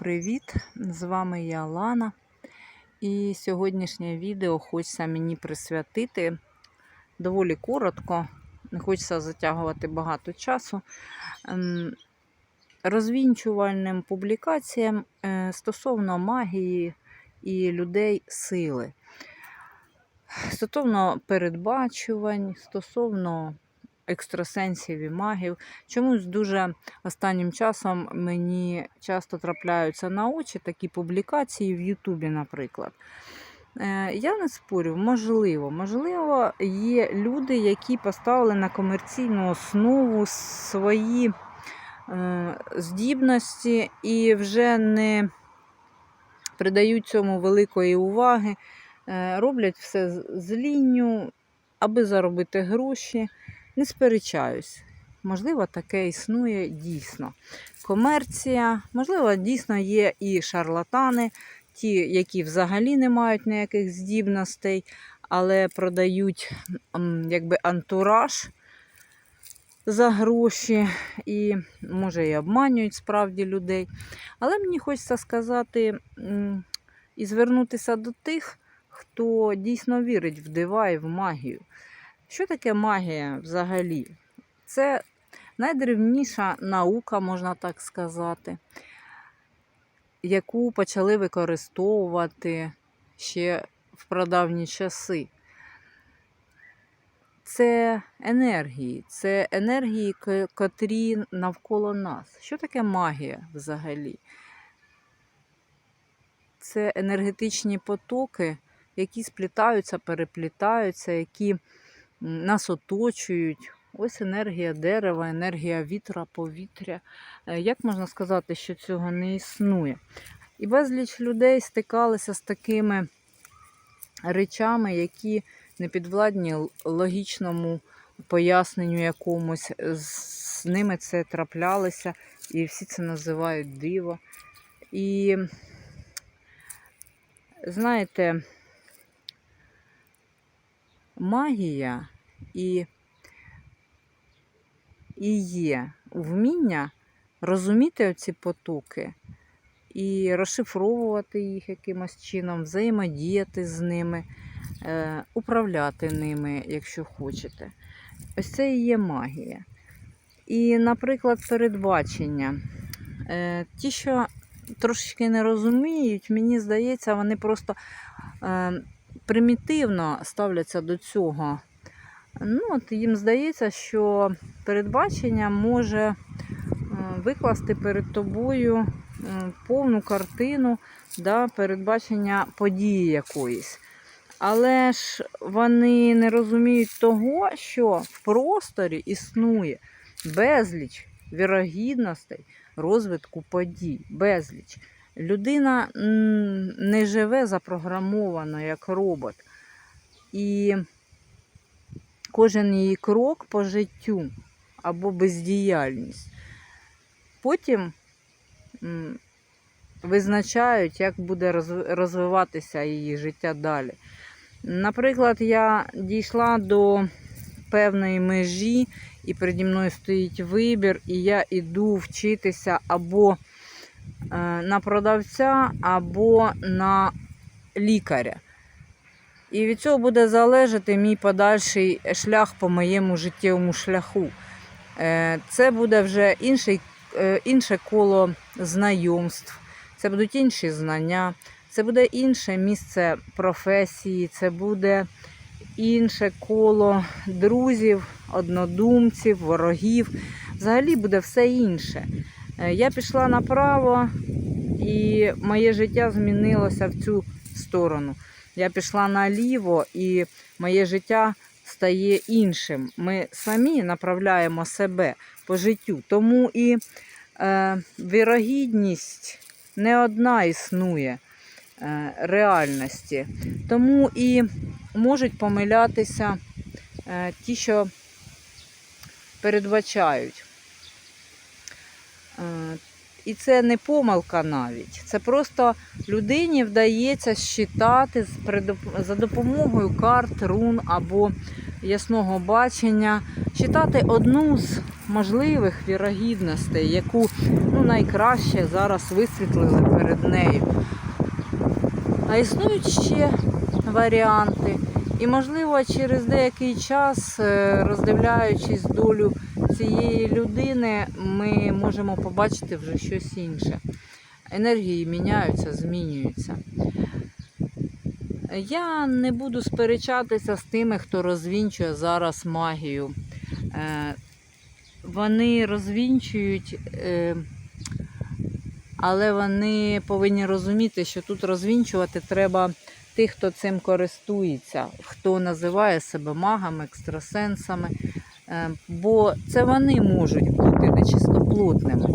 Привіт! З вами я Лана. І сьогоднішнє відео хочеться мені присвятити доволі коротко, не хочеться затягувати багато часу. ем, Розвінчувальним публікаціям е, стосовно магії і людей сили. Стосовно передбачувань, стосовно екстрасенсів і магів. Чомусь дуже останнім часом мені часто трапляються на очі такі публікації в Ютубі, наприклад. Е, Я не спорю, можливо, можливо, є люди, які поставили на комерційну основу свої е, здібності і вже не придають цьому великої уваги, е, роблять все з- з лінню, аби заробити гроші. Не сперечаюсь. Можливо, таке існує дійсно. Комерція, можливо, дійсно є і шарлатани, ті, які взагалі не мають ніяких здібностей, але продають якби антураж за гроші і, може, і обманюють справді людей. Але мені хочеться сказати і звернутися до тих, хто дійсно вірить в дива і в магію. Що таке магія взагалі? Це найдревніша наука, можна так сказати, яку почали використовувати ще в прадавні часи. Це енергії, це енергії, котрі навколо нас. Що таке магія взагалі? Це енергетичні потоки, які сплітаються, переплітаються, які нас оточують. Ось енергія дерева, енергія вітра, повітря. Е, Як можна сказати, що цього не існує? І безліч людей стикалися з такими речами, які не підвладні логічному поясненню якомусь. З ними це траплялося, і всі це називають диво. І знаєте, магія і, і є вміння розуміти оці потоки і розшифровувати їх якимось чином, взаємодіяти з ними, е, управляти ними, якщо хочете. Ось це і є магія. І, наприклад, передбачення. Е, ті, що трошечки не розуміють, мені здається, вони просто е, примітивно ставляться до цього. Ну, от їм здається, що передбачення може е, викласти перед тобою е, повну картину да, передбачення події якоїсь. Але ж вони не розуміють того, що в просторі існує безліч вірогідностей розвитку подій, безліч. Людина не живе запрограмовано як робот. І кожен її крок по життю або бездіяльність. Потім визначають, як буде розвиватися її життя далі. Наприклад, я дійшла до певної межі, і переді мною стоїть вибір, і я іду вчитися або на продавця, або на лікаря. І від цього буде залежати мій подальший шлях по моєму життєвому шляху. Е, Це буде вже інший, е, інше коло знайомств, це будуть інші знання, це буде інше місце професії, це буде інше коло друзів, однодумців, ворогів. Взагалі буде все інше. Е, Я пішла направо, і моє життя змінилося в цю сторону. Я пішла наліво, і моє життя стає іншим. Ми самі направляємо себе по життю. Тому і е, вірогідність не одна існує е, реальності. Тому і можуть помилятися е, ті, що передбачають. Е, і це не помилка навіть. Це просто людині вдається доп- за допомогою карт, рун або ясного бачення читати одну з можливих вірогідностей, яку ну, найкраще зараз висвітлили перед нею. А існують ще варіанти. І, можливо, через деякий час, е, роздивляючись долю цієї людини, ми можемо побачити вже щось інше. Енергії міняються, змінюються. Я не буду сперечатися з тими, хто розвінчує зараз магію. Е, Вони розвінчують, е, але вони повинні розуміти, що тут розвінчувати треба тих, хто цим користується, хто називає себе магами, екстрасенсами. Е, Бо це вони можуть бути нечистоплотними.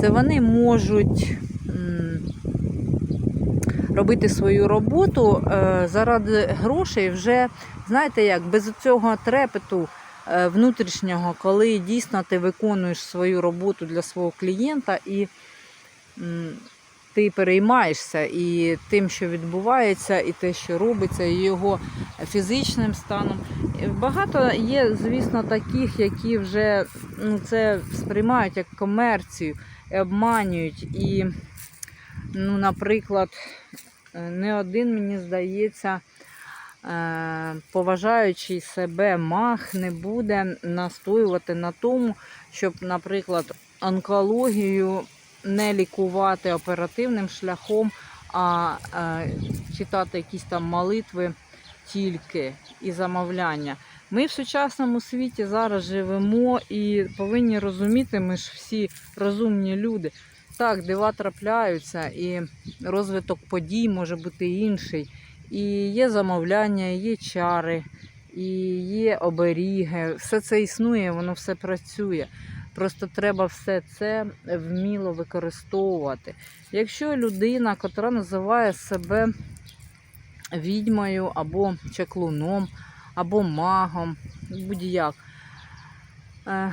Це вони можуть робити свою роботу е, заради грошей вже, знаєте як, без цього трепету е, внутрішнього, коли дійсно ти виконуєш свою роботу для свого клієнта і ти переймаєшся і тим, що відбувається, і те, що робиться, і його фізичним станом. Багато є, звісно, таких, які вже ну, це сприймають як комерцію обманюють. І, ну, наприклад, е, не один, мені здається, е, поважаючий себе маг не буде настоювати на тому, щоб, наприклад, онкологію не лікувати оперативним шляхом, а е, читати якісь там молитви тільки і замовляння. Ми в сучасному світі зараз живемо і повинні розуміти, ми ж всі розумні люди. Так, дива трапляються, і розвиток подій може бути інший. І є замовляння, є чари, і є оберіги. Все це існує, воно все працює. Просто треба все це вміло використовувати. Якщо людина, котра називає себе відьмою або чаклуном, або магом, будь-як, е,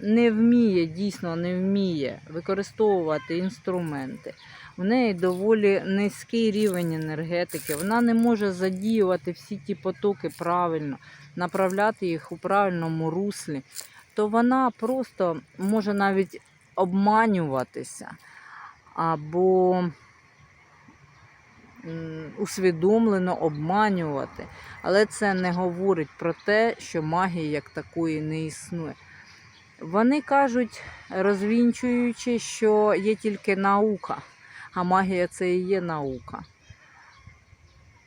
не вміє, дійсно не вміє використовувати інструменти. В неї доволі низький рівень енергетики. Вона не може задіювати всі ті потоки правильно, направляти їх у правильному руслі, то вона просто може навіть обманюватися або усвідомлено обманювати. Але це не говорить про те, що магії як такої не існує. Вони кажуть, розвінчуючи, що є тільки наука, а магія це і є наука.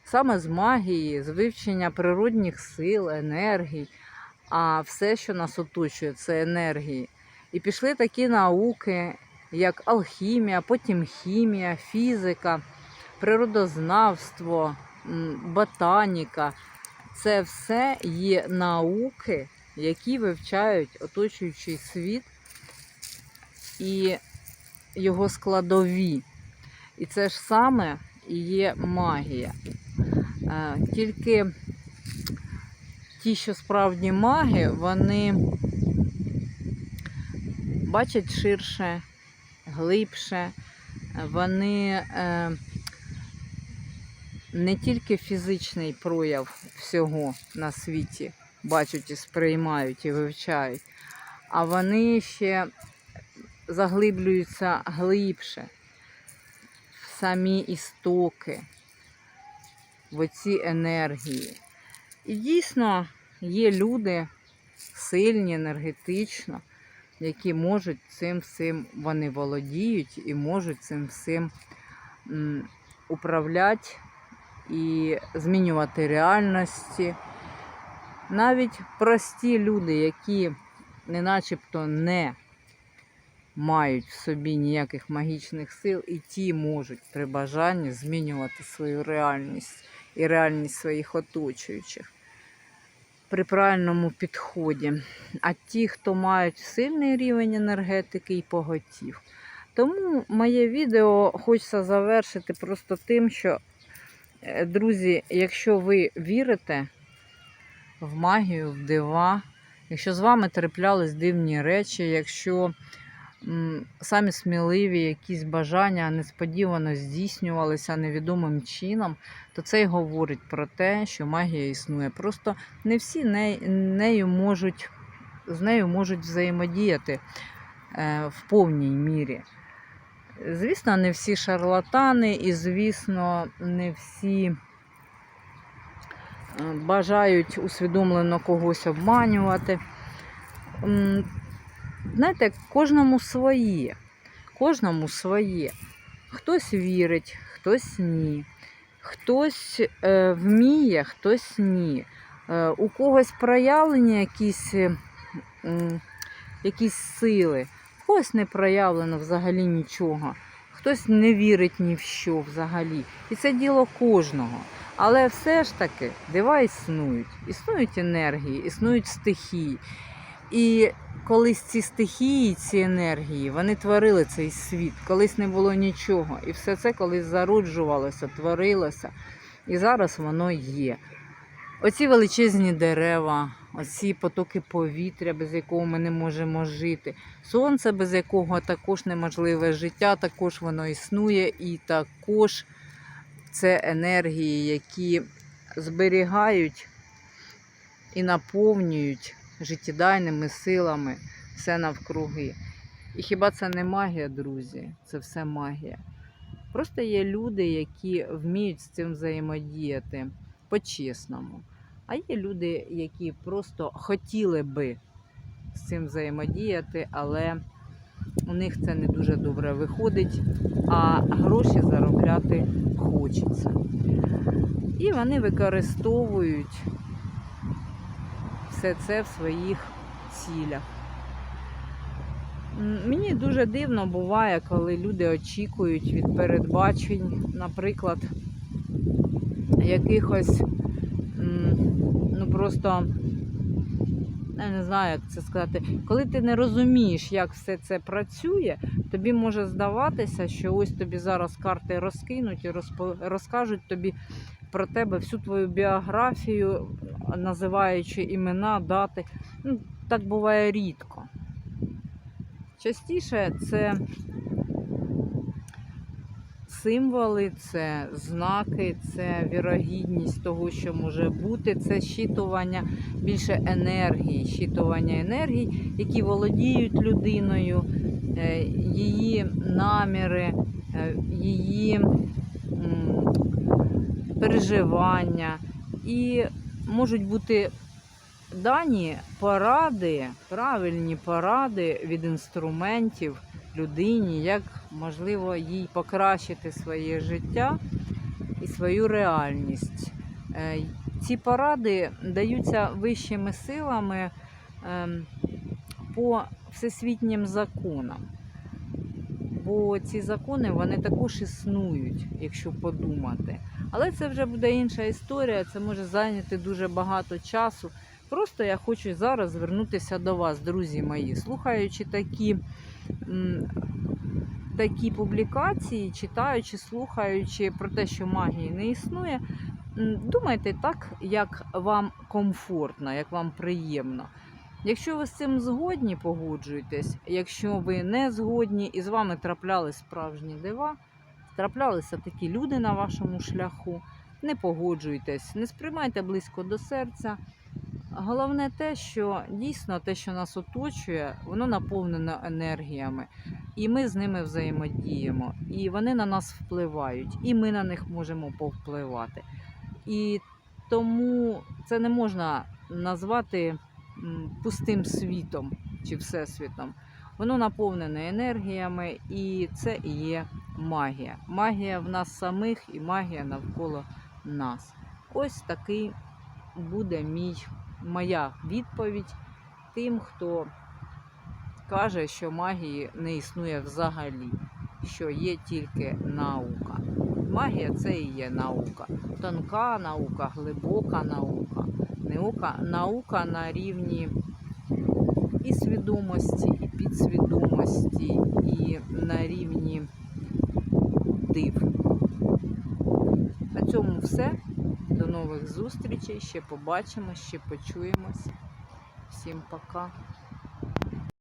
Саме з магії, з вивчення природних сил, енергій, а все, що нас оточує, це енергії. І пішли такі науки, як алхімія, потім хімія, фізика, природознавство, ботаніка. Це все є науки, які вивчають оточуючий світ і його складові. І це ж саме і є магія. Е, Тільки ті, що справді маги, вони бачать ширше, глибше, вони е, не тільки фізичний прояв всього на світі бачать і сприймають і вивчають, а вони ще заглиблюються глибше в самі істоки, в оці енергії. І дійсно є люди сильні енергетично, які можуть цим всім, вони володіють і можуть цим всім управляти і змінювати реальності. Навіть прості люди, які не начебто не мають в собі ніяких магічних сил, і ті можуть при бажанні змінювати свою реальність і реальність своїх оточуючих при правильному підході. А ті, хто мають сильний рівень енергетики і поготів. Тому моє відео хочеться завершити просто тим, що, е, друзі, якщо ви вірите в магію, в дива, якщо з вами траплялись дивні речі, якщо самі сміливі якісь бажання несподівано здійснювалися невідомим чином, то це й говорить про те, що магія існує. Просто не всі не- нею можуть з нею можуть взаємодіяти е, в повній мірі. Звісно, не всі шарлатани, і, звісно, не всі е, бажають усвідомлено когось обманювати. Знаєте, кожному своє. Кожному своє. Хтось вірить, хтось ні. Хтось е, вміє, хтось ні. Е, у когось проявлені якісь, е, якісь сили, в когось не проявлено взагалі нічого. Хтось не вірить ні в що взагалі. І це діло кожного. Але все ж таки дива існують. Існують енергії, існують стихії. І колись ці стихії, ці енергії, вони творили цей світ. Колись не було нічого. І все це колись зароджувалося, творилося. І зараз воно є. Оці величезні дерева, оці потоки повітря, без якого ми не можемо жити. Сонце, без якого також неможливе життя, також воно існує, і також це енергії, які зберігають і наповнюють життєдайними силами все навкруги. І хіба це не магія, друзі? Це все магія. Просто є люди, які вміють з цим взаємодіяти по-чесному. А є люди, які просто хотіли би з цим взаємодіяти, але у них це не дуже добре виходить, а гроші заробляти хочеться. І вони використовують все це в своїх цілях. Мені дуже дивно буває, коли люди очікують від передбачень, наприклад, якихось ну просто я не знаю, як це сказати. Коли ти не розумієш, як все це працює, тобі може здаватися, що ось тобі зараз карти розкинуть і розпо- розкажуть тобі про тебе всю твою біографію, називаючи імена, дати. Ну, так буває рідко. Частіше це символи, це знаки, це вірогідність того, що може бути, це щитування більше енергії, щитування енергій, які володіють людиною, е, її наміри, е, її переживання. І можуть бути дані поради, правильні поради від інструментів людині, як можливо їй покращити своє життя і свою реальність. Е, Ці поради даються вищими силами ем, по всесвітнім законам. Бо ці закони вони також існують, якщо подумати. Але це вже буде інша історія, це може зайняти дуже багато часу. Просто я хочу зараз звернутися до вас, друзі мої, слухаючи такі, такі публікації, читаючи, слухаючи про те, що магії не існує. Думайте так, як вам комфортно, як вам приємно. Якщо ви з цим згодні, погоджуєтесь. Якщо ви не згодні і з вами траплялись справжні дива, траплялися такі люди на вашому шляху, не погоджуйтесь, не сприймайте близько до серця. Головне те, що дійсно те, що нас оточує, воно наповнено енергіями, і ми з ними взаємодіємо, і вони на нас впливають, і ми на них можемо повпливати. І тому це не можна назвати пустим світом чи всесвітом. Воно наповнене енергіями, і це і є магія. Магія в нас самих і магія навколо нас. Ось такий буде мій, моя відповідь тим, хто каже, що магії не існує взагалі, що є тільки наука. Магія це і є наука. Тонка наука, глибока наука. Наука, наука на рівні і свідомості, підсвідомості, і на рівні див. На цьому все. До нових зустрічей. Ще побачимо, ще почуємось. Всім пока.